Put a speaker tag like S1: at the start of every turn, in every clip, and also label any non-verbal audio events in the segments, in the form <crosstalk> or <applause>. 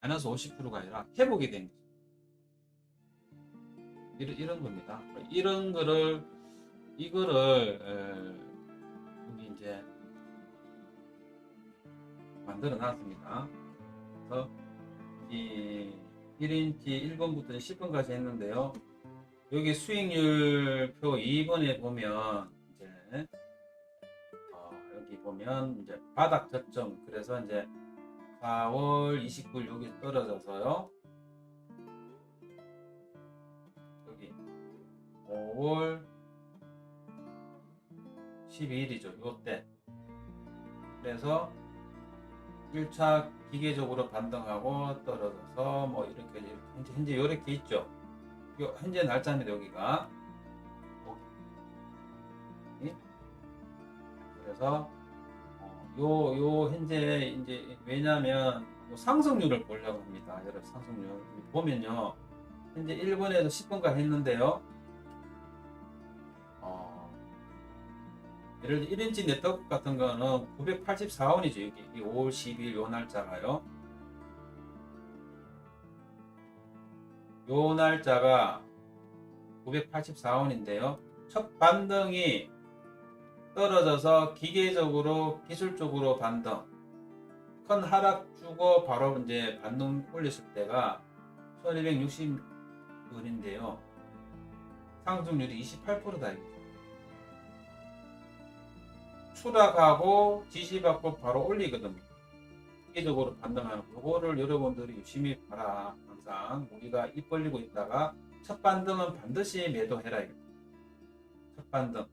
S1: 마이너스 50%가 아니라 회복이 된 거죠. 이런, 이런 겁니다. 이런 거를 이거를 에, 여기 이제 만들어 놨습니다. 그래서 이 1인치 1번부터 10번까지 했는데요. 여기 수익률표 2번에 보면 이제 어, 여기 보면 이제 바닥 저점 그래서 이제 4월 29일 여기 떨어져서요. 여기 5월 12일이죠. 요때. 그래서 1차 기계적으로 반등하고 떨어져서 뭐 이렇게 현재 현재 이렇게 있죠. 요 현재 날짜입니다. 여기가. 여기. 그래서 어, 요, 요, 현재, 이제, 왜냐면, 요 상승률을 보려고 합니다. 여러분, 상승률. 보면요. 현재 1번에서 10번까지 했는데요. 어, 예를 들어 1인치 네트워크 같은 거는 984원이죠. 여기, 이 5월 12일 요 날짜가요. 요 날짜가 984원인데요. 첫 반등이 떨어져서 기계적으로 기술적으로 반등. 큰 하락 주고 바로 이제 반등 올렸을 때가 1260원인데요. 상승률이 28%다. 추락하고 지지받고 바로 올리거든요 기계적으로 반등하는 그거를 여러분들이 열심히 봐라. 항상 우리가 입 벌리고 있다가 첫 반등은 반드시 매도해라. 첫 반등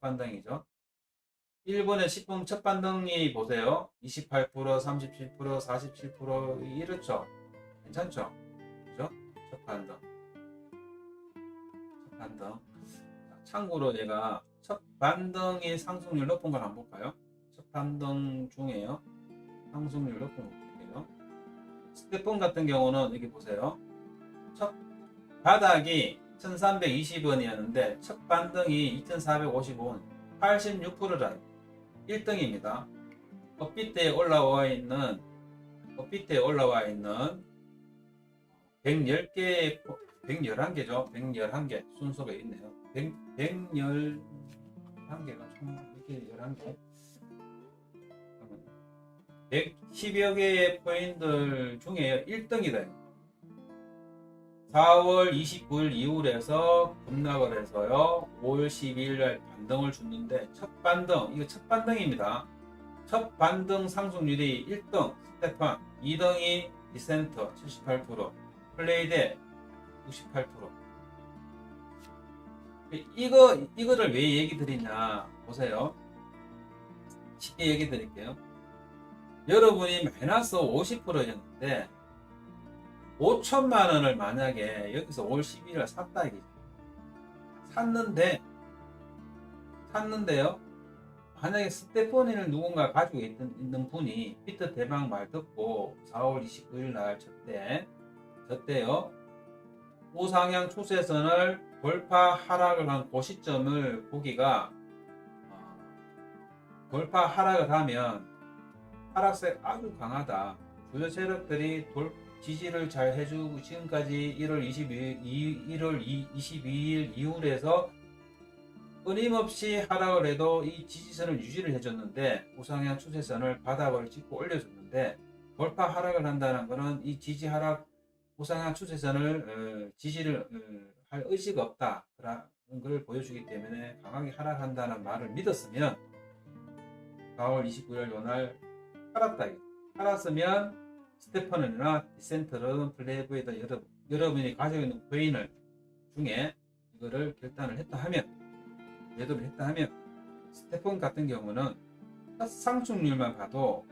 S1: 첫 반등이죠. 1번에 10분 첫 반등이 보세요. 28%, 37%, 47% 이렇죠. 괜찮죠? 그죠? 첫 반등. 첫 반등. 자, 참고로 제가 첫 반등의 상승률 높은 걸 한번 볼까요? 첫 반등 중에요. 상승률 높은 거 볼게요. 스테폰 같은 경우는 여기 보세요. 첫 바닥이 1320원이었는데 첫 반등이 2455원 86%라 1등입니다. 업비트에 올라와 있는 업비트에 올라와 있는 110개 111개죠. 111개 순서가 있네요. 100, 111개가 총 이렇게 11개 110여 개의 포인트 중에 1등이다. 4월 29일 이후에서 급락을 해서요. 5월 12일 날 반등을 줬는데 첫 반등, 이거 첫 반등입니다. 첫 반등 상승률이 1등 스테판, 2등이 디센터 78%, 플레이데 68%. 이거 이거를 왜 얘기 드리냐 보세요. 쉽게 얘기 드릴게요. 여러분이 마이너스 50%였는데 5천만 원을 만약에 여기서 5월 12일에 샀다 이게 샀는데 샀는데요. 만약에 스테퍼니를 누군가 가지고 있던, 있는 분이 비트 대박 말 듣고 4월 29일 날 저때 저때요. 우상향 추세선을 돌파 하락을 한그 시점을 보기가 어, 돌파 하락을 하면 하락세 아주 강하다. 주요 세력들이 돌 지지를 잘 해주고 지금까지 1월 22일, 1월 22일 이후에서 끊임없이 하락을 해도 이 지지선을 유지를 해줬는데 우상향 추세선을 바닥을 찍고 올려줬는데 돌파 하락을 한다는 것은 이 지지 하락 우상향 추세선을 어, 지지를 어, 할 의지가 없다 그런 걸 보여주기 때문에 강하게 하락한다는 말을 믿었으면 4월 29일 요날 팔았다. 팔았으면 스테퍼는이나 디센터는 플레이브에다 여러분, 여러분이 가지고 있는 코인을 중에 이거를 결단을 했다 하면 매도를 했다 하면 스테폰 같은 경우는 첫 상승률만 봐도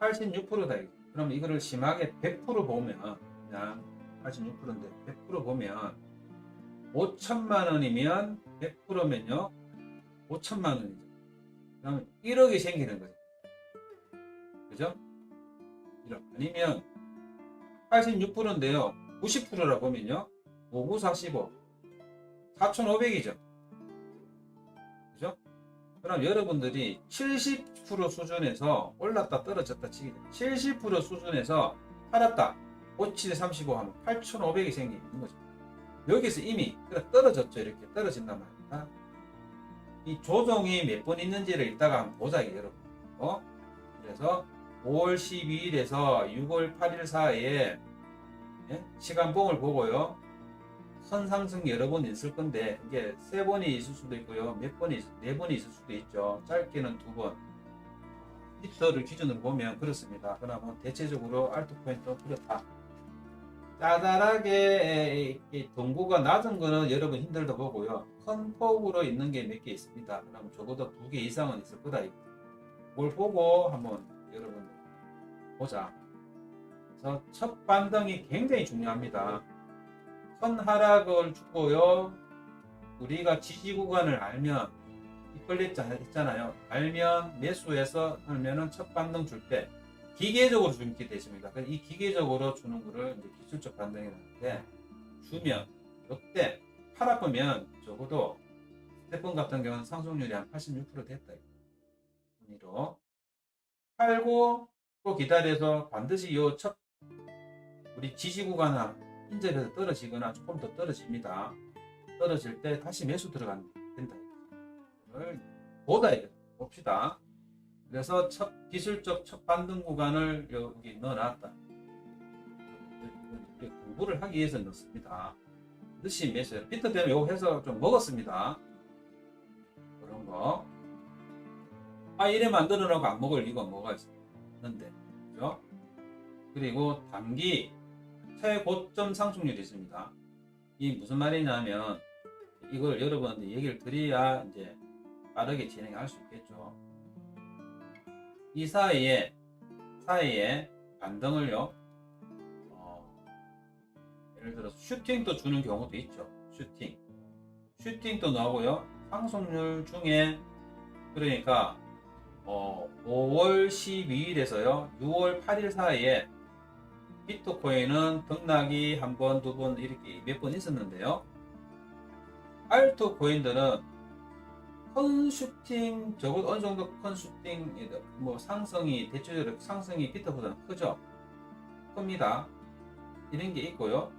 S1: 86%다. 그럼 이거를 심하게 100% 보면 그냥 86%인데 100% 보면 5천만 원이면 100%면요 5천만 원이죠. 그러면 1억이 생기는 거죠. 그죠? 1억. 아니면 86%인데요. 90%라 보면요. 5945. 4,500이죠. 그죠? 그럼 여러분들이 70% 수준에서 올랐다 떨어졌다 치기 70% 수준에서 팔았다. 57에 35 하면 8,500이 생기는 거죠. 여기서 이미 떨어졌죠. 이렇게 떨어진단 말입니다. 이 조정이 몇 번 있는지를 이따가 한번 보자, 여러분. 어? 그래서 5월 12일에서 6월 8일 사이에 예? 시간봉을 보고요. 선상승 여러 번 있을 건데 이게 세 번이 있을 수도 있고요. 몇 번이 있- 네 번이 있을 수도 있죠. 짧게는 두 번. 히터를 기준으로 보면 그렇습니다. 그러면 대체적으로 알트코인도 그렇다. 짜잘하게 이 동구가 낮은 거는 여러분 힘들다 보고요. 큰 폭으로 있는 게 몇 개 있습니다. 그럼 적어도 두 개 이상은 있을 거다. 뭘 보고 한번 여러분 보자. 그래서 첫 반등이 굉장히 중요합니다. 큰 하락을 주고요. 우리가 지지 구간을 알면 이끌렸자 했잖아요. 알면 매수해서 하면은 첫 반등 줄 때 기계적으로 주게 되십니다. 그래서 이 기계적으로 주는 거를 이제 기술적 반등이라는데 주면 이때 팔아보면 적어도 스테폰 같은 경우는 상승률이 한 86% 됐다. 순위로 팔고 또 기다려서 반드시 요 첫 우리 지지 구간을 인접해서 떨어지거나 조금 더 떨어집니다. 떨어질 때 다시 매수. 이걸 보다 이거 봅시다. 그래서 첫 기술적 첫 반등 구간을 여기 넣어놨다. 공부를 하기 위해서 넣습니다. 반드시 매수해. 비트 때문에 요거 해서 좀 먹었습니다. 그런 거. 아 이래 만들어 놓고 안 먹을 이유가 뭐가 있 는데, 그죠? 그리고 단기 최고점 상승률이 있습니다. 이 무슨 말이냐면 이걸 여러분한테 얘기를 드려야 이제 빠르게 진행할 수 있겠죠. 이 사이에 사이에 반등을요. 어, 예를 들어서 슈팅도 주는 경우도 있죠. 슈팅, 슈팅도 나오고요. 상승률 중에 그러니까 어, 5월 12일에서요, 6월 8일 사이에 비트코인은 등락이 한 번, 두 번 이렇게 몇 번 있었는데요. 알트 코인들은 큰 슈팅, 적어도 어느 정도 큰 슈팅, 뭐 상승이 대체적으로 상승이 비트보다는 크죠. 큽니다. 이런 게 있고요.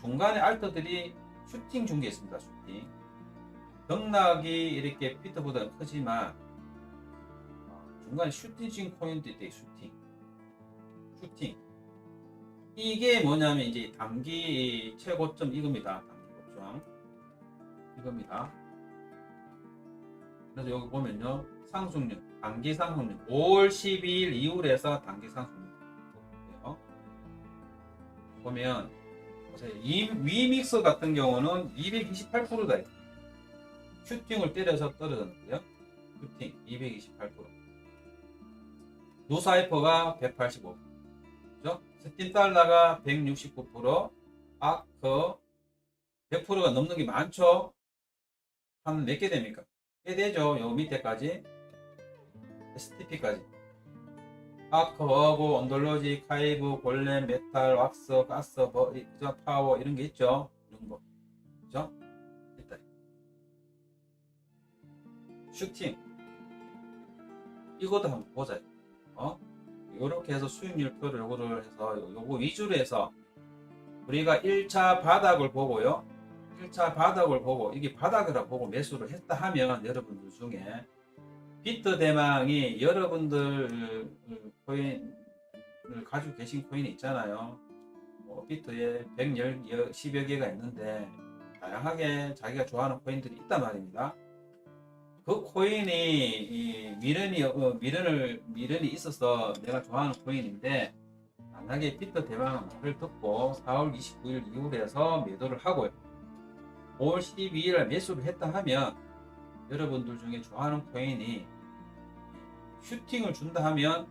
S1: 중간에 알트들이 슈팅 있습니다. 슈팅. 등락이 이렇게 비트보다는 크지만 어, 중간에 슈팅 준 코인도 있대. 슈팅. 슈팅. 이게 뭐냐면 이제 단기 최고점 이겁니다. 단기 고점 이겁니다. 그래서 여기 보면요 상승률 단기 상승률 5월 12일 이후에서 단기 상승률. 보면 보세요. 이 위믹스 같은 경우는 228%다. 슈팅을 때려서 떨어졌는데요. 슈팅 228%. 노사이퍼가 185%. 그죠? 스팀 달러가 169%, 아크 100%가 넘는 게 많죠? 한 몇 개 됩니까? 꽤 되죠? 요 밑에까지. STP까지. 아크하고 언돌로지, 카이브, 골렘, 메탈, 왁스, 가스, 뭐, 이- 그죠? 파워 이런 게 있죠? 이런 거. 그죠? 있다. 슈팅. 이것도 한번 보자. 어? 이렇게 해서 수익률표를 요거를 해서 요- 요거 위주로 해서 우리가 1차 바닥을 보고요. 1차 바닥을 보고 이게 바닥이라 보고 매수를 했다 하면 여러분들 중에 비트 대망이 여러분들 코인을 가지고 계신 코인이 있잖아요. 뭐 비트에 110, 10여 개가 있는데 다양하게 자기가 좋아하는 코인들이 있단 말입니다. 그 코인이 이 미련이 어, 미련을 미련이 있어서 내가 좋아하는 코인인데 만약에 비트 대망 말을 듣고 4월 29일 이후에서 매도를 하고요. 5월 12일에 매수를 했다 하면 여러분들 중에 좋아하는 코인이 슈팅을 준다 하면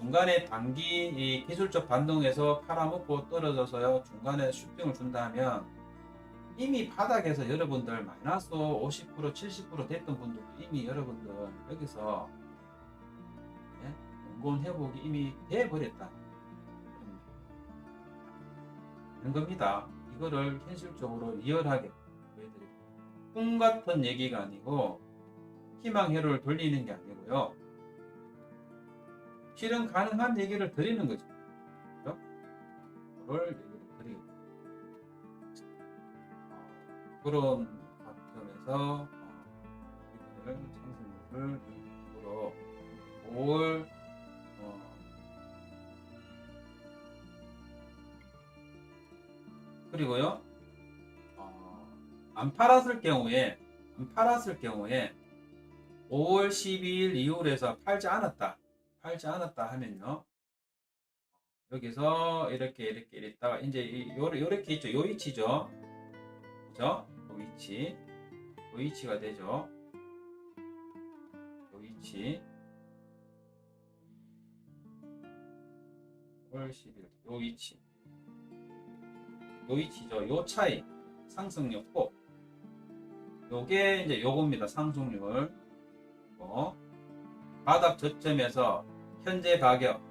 S1: 중간에 단기 이 기술적 반동에서 팔아먹고 떨어져서요 중간에 슈팅을 준다 하면 이미 바닥에서 여러분들 마이너스 50% 70% 됐던 분들도 이미 여러분들 여기서 예? 원본 회복이 이미 돼버렸다. 그런 겁니다. 이거를 현실적으로 리얼하게 보여드립니다. 꿈 같은 얘기가 아니고 희망 회로를 돌리는 게 아니고요. 실은 가능한 얘기를 드리는 거죠. 얘 그런 관점에서 어, 우리들 상승률을 6% 5월 어, 그리고요 어, 안 팔았을 경우에 안 팔았을 경우에 5월 12일 이후에서 팔지 않았다 팔지 않았다 하면요 여기서 이렇게 이렇게 이랬다가 이제 요렇게 있죠. 요 위치죠. 그죠 요 위치가 되죠. 요 위치. 5월 10일 요 위치. 요 위치죠. 요 차이. 상승률 꼭 요게 이제 요겁니다. 상승률. 어, 바닥 저점에서 현재 가격.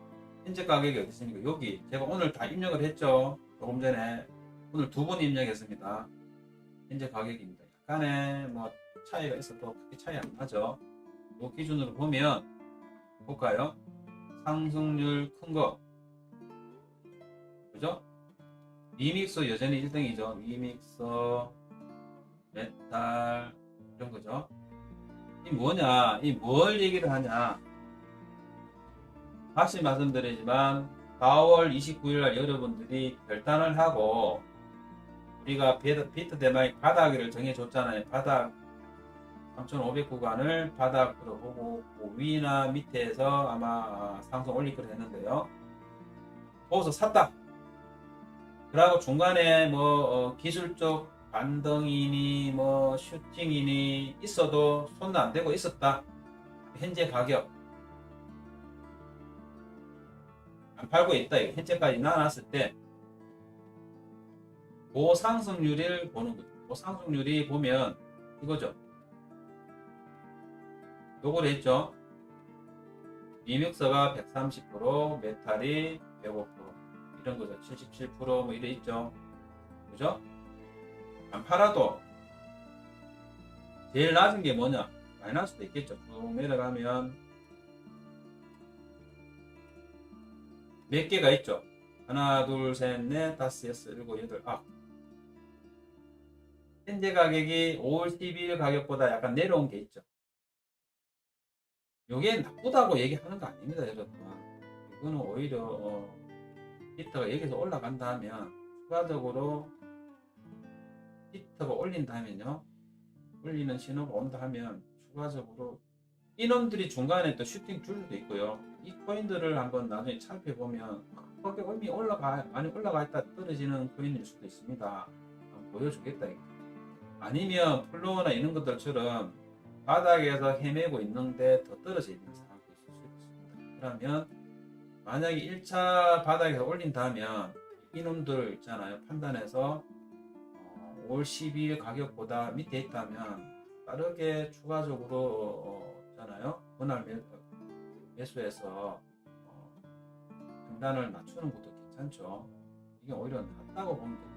S1: 현재 가격이 어디 있습니까? 여기. 제가 오늘 다 입력을 했죠. 조금 전에. 오늘 두 번 입력했습니다 현재 가격입니다. 약간의 뭐 차이가 있어도 크게 차이 안 나죠? 요 기준으로 보면 볼까요? 상승률 큰 거. 그죠? 미믹서 여전히 1등이죠. 미믹서 메탈 이런 거죠. 이 뭐냐? 이 뭘 얘기를 하냐? 다시 말씀드리지만 4월 29일 날 여러분들이 결단을 하고 우리가 비트, 대마의 바닥을 정해줬잖아요 바닥 3500 구간을 바닥으로 보고 그 위나 밑에서 아마 상승 올릴 걸 했는데요 거기서 샀다 그리고 중간에 뭐 어, 기술적 반등이니 뭐 슈팅이니 있어도 손도 안 대고 있었다. 현재 가격 안 팔고 있다. 현재까지 나눴을 때 고상승률을 보는 거죠. 고상승률이 보면 이거죠. 요걸 했죠. 이믹서가 130%, 메탈이 105% 이런 거죠. 77%뭐 이래 있죠. 그죠? 안 팔아도 제일 낮은 게 뭐냐? 마이너스도 있겠죠. 쭉 내려가면 몇 개가 있죠. 하나, 둘, 셋, 넷, 다섯, 여섯, 일곱, 여덟, 아홉. 현재 가격이 5월 12일 가격보다 약간 내려온 게 있죠. 요게 나쁘다고 얘기하는 거 아닙니다, 여러분. 이거는 오히려 어, 히터가 여기서 올라간다 하면 추가적으로 히터가 올린다면요. 올리는 신호가 온다 하면 추가적으로 이놈들이 중간에 또 슈팅 줄 수도 있고요. 이 코인들을 한번 나중에 살펴보면 그렇게 이미 올라가 많이 올라가 있다 떨어지는 코인일 수도 있습니다. 보여주겠다. 이거. 아니면 플로어나 이런 것들처럼 바닥에서 헤매고 있는데 더 떨어져 있는 상황도 있을 수 있습니다. 그러면 만약에 1차 바닥에서 올린다면 이놈들 있잖아요. 판단해서 어, 5월 12일 가격보다 밑에 있다면 빠르게 추가적으로 어, 있잖아요. 분할 매, 매수해서 어, 판단을 맞추는 것도 괜찮죠. 이게 오히려 낫다고 보면 됩니다.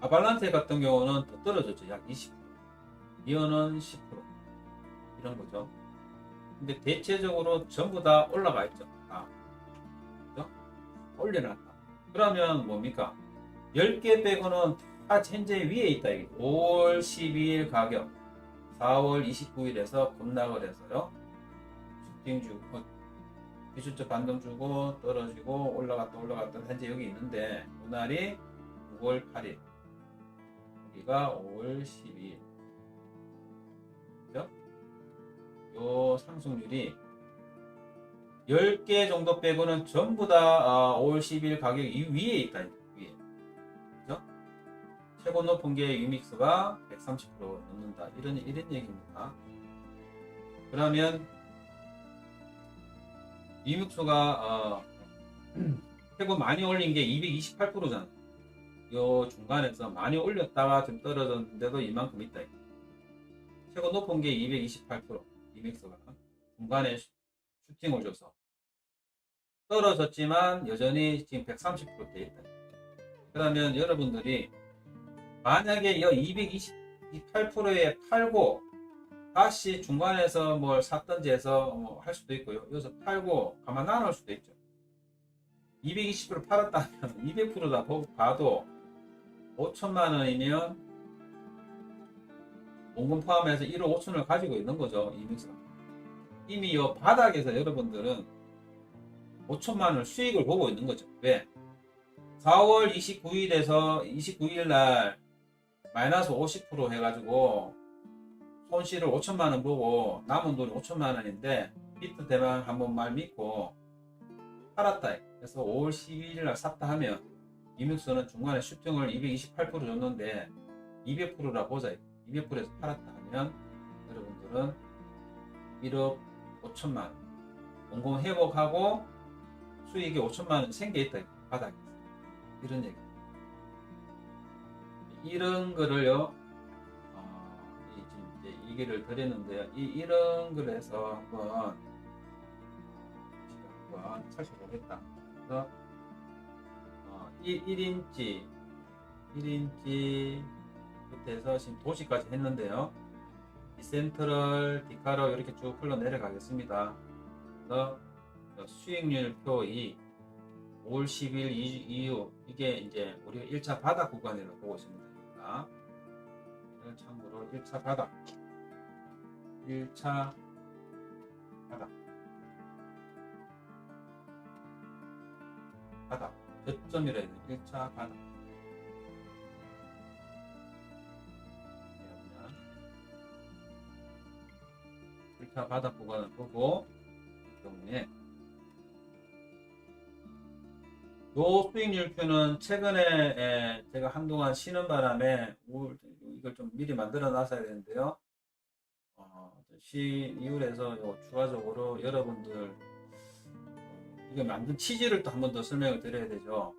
S1: 아발란테 같은 경우는 더 떨어졌죠. 약 20%. 이어는 10% 이런 거죠. 근데 대체적으로 전부 다 올라가 있죠. 다. 그죠? 올려놨다. 그러면 뭡니까? 10개 빼고는 다 현재 위에 있다. 이게 5월 12일 가격 4월 29일에서 급락을 해서요. 슈팅 주고 기술적 반등 주고 떨어지고 올라갔다 올라갔다 현재 여기 있는데 그날이 6월 8일 여기가 5월 12일 그죠? 요 상승률이 10개 정도 빼고는 전부 다 5월 10일 가격 이 위에 있다. 위에. 그죠? 최고 높은 게 유믹스가 130% 넘는다. 이런 이런 얘기입니다. 그러면 유믹스가 어, 최고 많이 올린 게 228%잖아. 요 중간에서 많이 올렸다가 좀 떨어졌는데도 이만큼 있다. 최고 높은 게 228%. 이믹스가 중간에 슈팅을 줘서 떨어졌지만 여전히 지금 130%돼 있다. 그러면 여러분들이 만약에 이 228%에 팔고 다시 중간에서 뭘 샀든지 해서 뭐 할 수도 있고요. 여기서 팔고 가만 놔놓을 수도 있죠. 220% 팔았다면 200%다 봐도 5천만 원이면 원금 포함해서 1억 5천을 가지고 있는 거죠. 이민수가. 이미 이 바닥에서 여러분들은 5천만 원 수익을 보고 있는 거죠. 왜? 4월 29일에서 29일 날 마이너스 50% 해가지고 손실을 5천만 원 보고 남은 돈이 5천만 원인데 비트 대만 한번 말 믿고 팔았다. 그래서 5월 12일 날 샀다 하면 이믹스는 중간에 슈팅을 228% 줬는데 200%라 보자. 200%에서 팔았다 하면 여러분들은 1억 5천만 원 원금 회복하고 수익이 5천만 원 생겨 있다. 바닥에 이런 얘기. 이런 거를요. 어, 이제 얘기를 드렸는데요. 이 이런 걸 해서 한번 한번 살펴보겠다. 그래서 어, 1, 1인치 1인치 부터 해서 지금 도시까지 했는데요. 디센트럴 디카로 이렇게 쭉 흘러 내려가겠습니다. 그래서 수익률 표 2, 5월 10일 이후 이게 이제 우리가 1차 바닥 구간이라고 보고 있습니다. 그러니까 참고로 1차 바닥 1차 바닥 돼 1차 바닥 그러면 1차 바닥 구간을 보고 이 경우에. 요 수익률표는 최근에 에, 제가 한동안 쉬는 바람에 올- 이걸 좀 미리 만들어 놨어야 되는데요. 어, 시 이후에서 요 추가적으로 여러분들 어, 이거 만든 취지를 또 한 번 더 설명을 드려야 되죠.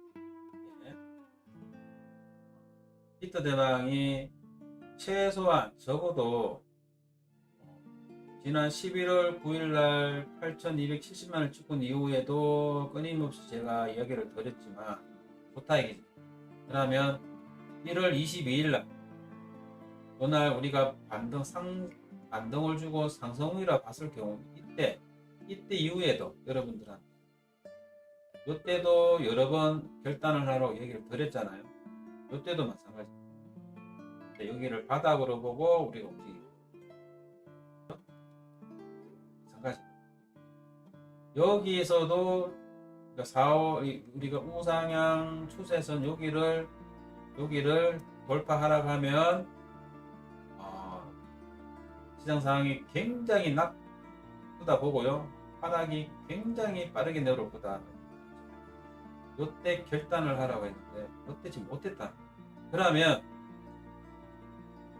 S1: 예. 히트 대망이 최소한 적어도 어, 지난 11월 9일 날 8,270만을 찍은 이후에도 끊임없이 제가 이야기를 드렸지만 좋다 이게 그러면 1월 22일 날 그날 우리가 반등 상 반등을 주고 상승이라 봤을 경우 이때 이때 이후에도 여러분들한테 이때도 여러 번 결단을 하라고 얘기를 드렸잖아요. 이때도 마찬가지. 여기를 바닥으로 보고 우리가 움직이고 마찬가지. 여기에서도 4월 우리가 우상향 추세선 여기를 여기를 돌파하라고 하면 어, 시장 상황이 굉장히 나쁘다 보고요. 하락이 굉장히 빠르게 내려올 거다. 요때 결단을 하라고 했는데 요때 지금 못했다. 그러면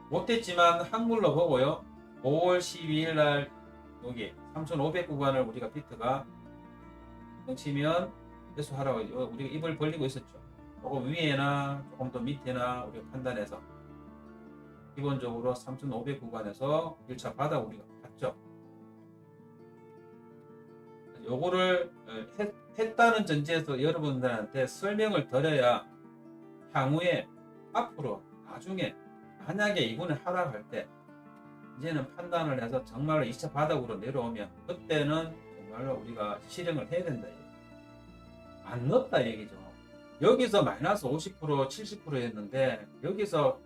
S1: 못했지만 한글로 보고요. 5월 12일 날 여기 3,500 구간을 우리가 비트가 치면 회수하라고 우리가 입을 벌리고 있었죠. 조금 위에나 조금 더 밑에나 우리가 판단해서 기본적으로 3,500 구간에서 1차 바닥 우리가 요거를 했, 했다는 전제에서 여러분들한테 설명을 드려야 향후에 앞으로 나중에 만약에 이번에 하락할 때 이제는 판단을 해서 정말로 2차 바닥으로 내려오면 그때는 정말로 우리가 실행을 해야 된다. 안 넣었다 얘기죠. 여기서 마이너스 50% 70% 했는데 여기서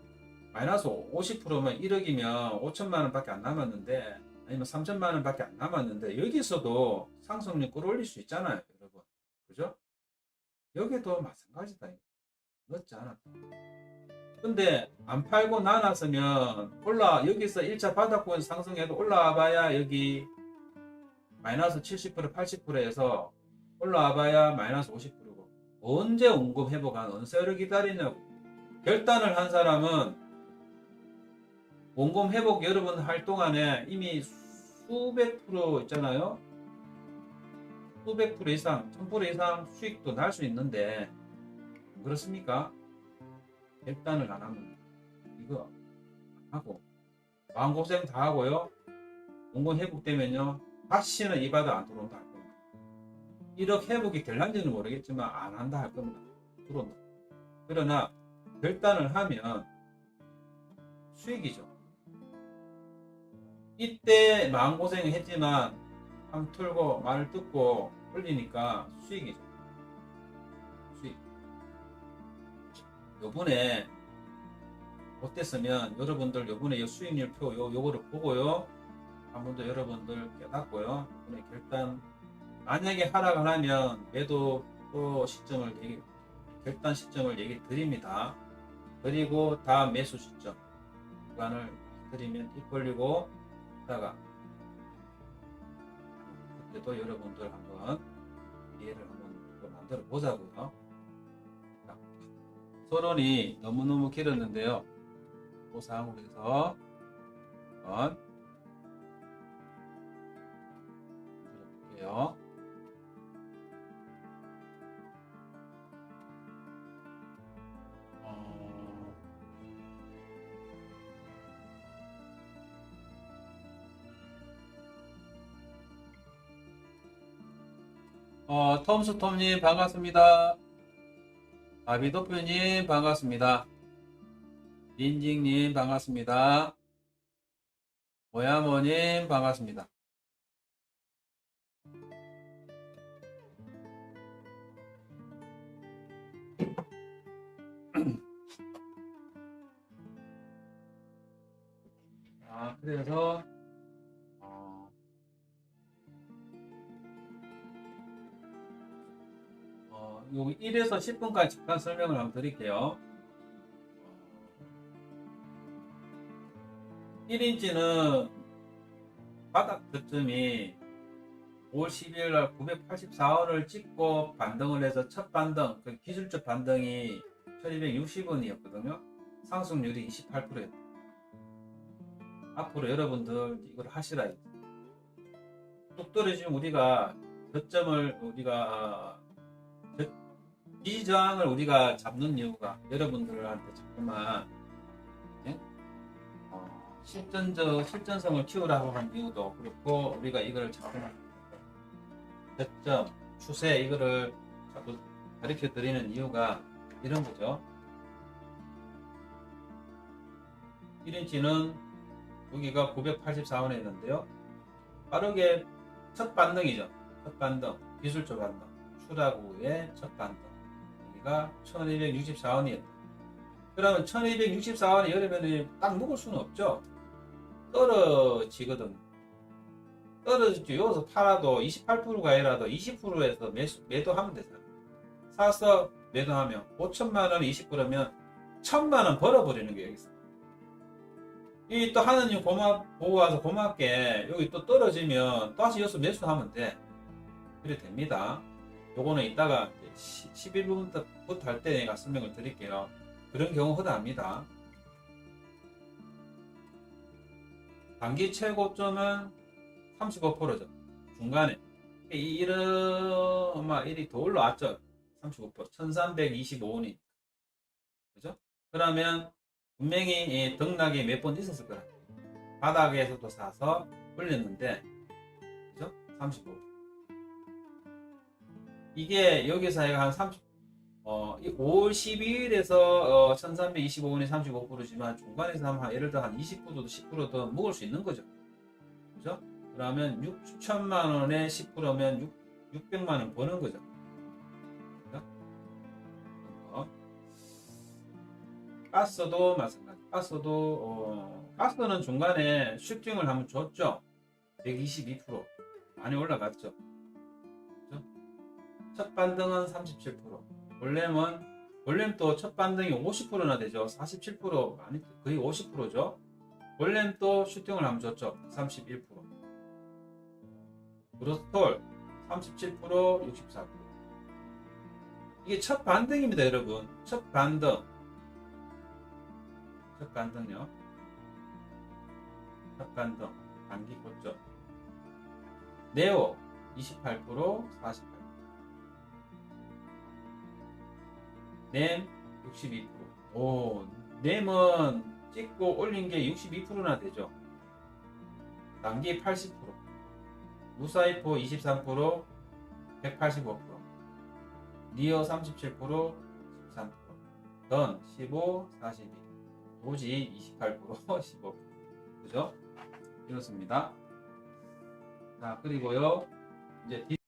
S1: 마이너스 50%면 1억이면 5천만 원밖에 안 남았는데 아니면 3천만 원밖에 안 남았는데 여기서도 상승률 끌어올릴 수 있잖아요, 여러분. 그죠? 여기도 마찬가지다. 넣지 않았다. 근데 안 팔고 나눴으면 올라 여기서 1차 바닥권 상승해도 올라와 봐야 여기 마이너스 70% 80%에서 올라와 봐야 마이너스 50%고 언제 원금 회복한 언세를 기다리냐고 결단을 한 사람은 원금 회복 여러분 할 동안에 이미 수백 프로 있잖아요. 수백 프로 이상 천 프로 이상 수익도 날 수 있는데 그렇습니까? 결단을 안 하면 이거 안 하고 마음 고생 다 하고요. 원금 회복되면요. 다시는 이 바닥 안 들어온다 할 겁니다. 1억 회복이 될란지는 모르겠지만 안 한다 할 겁니다. 들어온다. 그러나 결단을 하면 수익이죠 이때 마음고생 했지만 한번 틀고 말을 듣고 올리니까 수익이죠. 수익. 요번에 어땠으면 여러분들 요번에 요 수익률 표 요, 요거를 보고요. 더 여러분들 깨닫고요. 요번에 결단 만약에 하락을 하면 매도 또 시점을 얘기, 결단 시점을 얘기 드립니다. 그리고 다음 매수 시점 구간을 드리면 입 벌리고 하다가 그때도 여러분들 한번 이해를 한번 또 만들어 보자고요. 자, 서론이 너무너무 길었는데요. 그 사항으로 해서 한번 들어볼게요. 어, 톰스톰님 반갑습니다. 아비도표님 반갑습니다. 린징님 반갑습니다. 모야모님 반갑습니다. <clears throat> 아, 그래서, 어, 여기 1에서 10분까지 잠깐 설명을 한번 드릴게요. 1인치는 바닥 저점이 5월 12일 날 984원을 찍고 반등을 해서 첫 반등, 그 기술적 반등이 1260원이었거든요. 상승률이 28%였다. 앞으로 여러분들 이걸 하시라. 뚝 떨어지면 우리가 저점을 우리가 저- 이 저항을 우리가 잡는 이유가 여러분들한테 자꾸만 예? 어, 실전적 실전성을 키우라고 한 이유도 그렇고 우리가 이걸 자꾸만 저점 추세 이거를 자꾸 가르쳐 드리는 이유가 이런 거죠. 1인치는 여기가 984원에 있는데요. 빠르게 첫 반등이죠. 첫 반등, 기술적 반등, 추락 후에 첫 반등. 여기가 1264원이었다. 그러면 1264원이 여름에는 딱 먹을 수는 없죠. 떨어지거든. 떨어지죠. 여기서 팔아도 28%가 아니라도 20%에서 매수, 매도하면 되잖아. 사서 매도하면 5천만 원에 20%면 1천만 원 벌어버리는 게 여기서. 이 또 하느님 고마 보고 와서 고맙게 여기 또 떨어지면 다시 여기서 매수하면 돼. 그래 됩니다. 요거는 이따가 11분부터 할 때 내가 설명을 드릴게요. 그런 경우 허다합니다. 단기 최고점은 35%죠. 중간에. 이 일은 아마 일이 더 올라왔죠. 35%. 1325원이. 그죠? 그러면 분명히 이 등락이 몇 번 있었을 거라. 바닥에서도 사서 올렸는데, 그죠? 35. 이게 여기서 한 30, 어, 이 5월 12일에서 어, 1325원이 35%지만 중간에서 한 예를 들어 한 20%도 10%도 먹을 수 있는 거죠. 그죠? 그러면 6천만 원에 10%면 6, 600만 원 버는 거죠. 그죠? 어. 가스도 마찬가지. 가스도 어, 가스는 중간에 슈팅을 한번 줬죠. 122% 많이 올라갔죠. 첫 반등은 37%. 원래는 원래는 또 첫 반등이 50%나 되죠. 47% 아니 거의 50%죠. 원래는 또 슈팅을 한번 줬죠. 31%. 브로스톨 37% 64%. 이게 첫 반등입니다, 여러분. 첫 반등. 첫 반등요. 첫 반등. 단기 고점. 네오 28% 48%. 램 62%. 오, 램은 찍고 올린 게 62%나 되죠. 단기 80%. 무사이포 23%, 185%. 리어 37%, 13%. 던 15, 42. 도지 28%, 15%. 그죠? 이렇습니다. 자, 그리고요. 이제